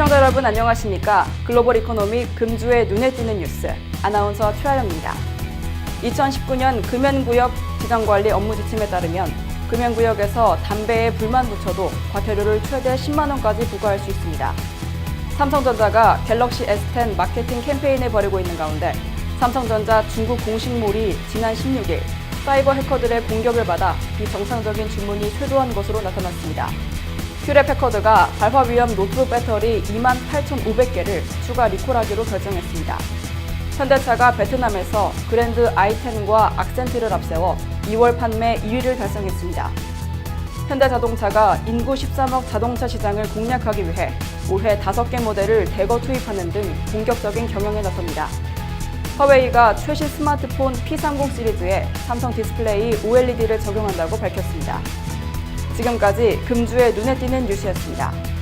시청자 여러분 안녕하십니까? 글로벌 이코노미 금주의 눈에 띄는 뉴스 아나운서 최아영입니다. 2019년 금연구역 지정관리 업무 지침에 따르면 금연구역에서 담배에 불만 붙여도 과태료를 최대 10만 원까지 부과할 수 있습니다. 삼성전자가 갤럭시 S10 마케팅 캠페인을 벌이고 있는 가운데 삼성전자 중국 공식몰이 지난 16일 사이버 해커들의 공격을 받아 비정상적인 주문이 쇄도한 것으로 나타났습니다. 큐랩 해커드가 발화 위험 노트북 배터리 28,500개를 추가 리콜하기로 결정했습니다. 현대차가 베트남에서 그랜드 i10과 악센트를 앞세워 2월 판매 2위를 달성했습니다. 현대자동차가 인구 13억 자동차 시장을 공략하기 위해 올해 5개 모델을 대거 투입하는 등 본격적인 경영에 나섭니다. 화웨이가 최신 스마트폰 P30 시리즈에 삼성 디스플레이 OLED를 적용한다고 밝혔습니다. 지금까지 금주의 눈에 띄는 뉴스였습니다.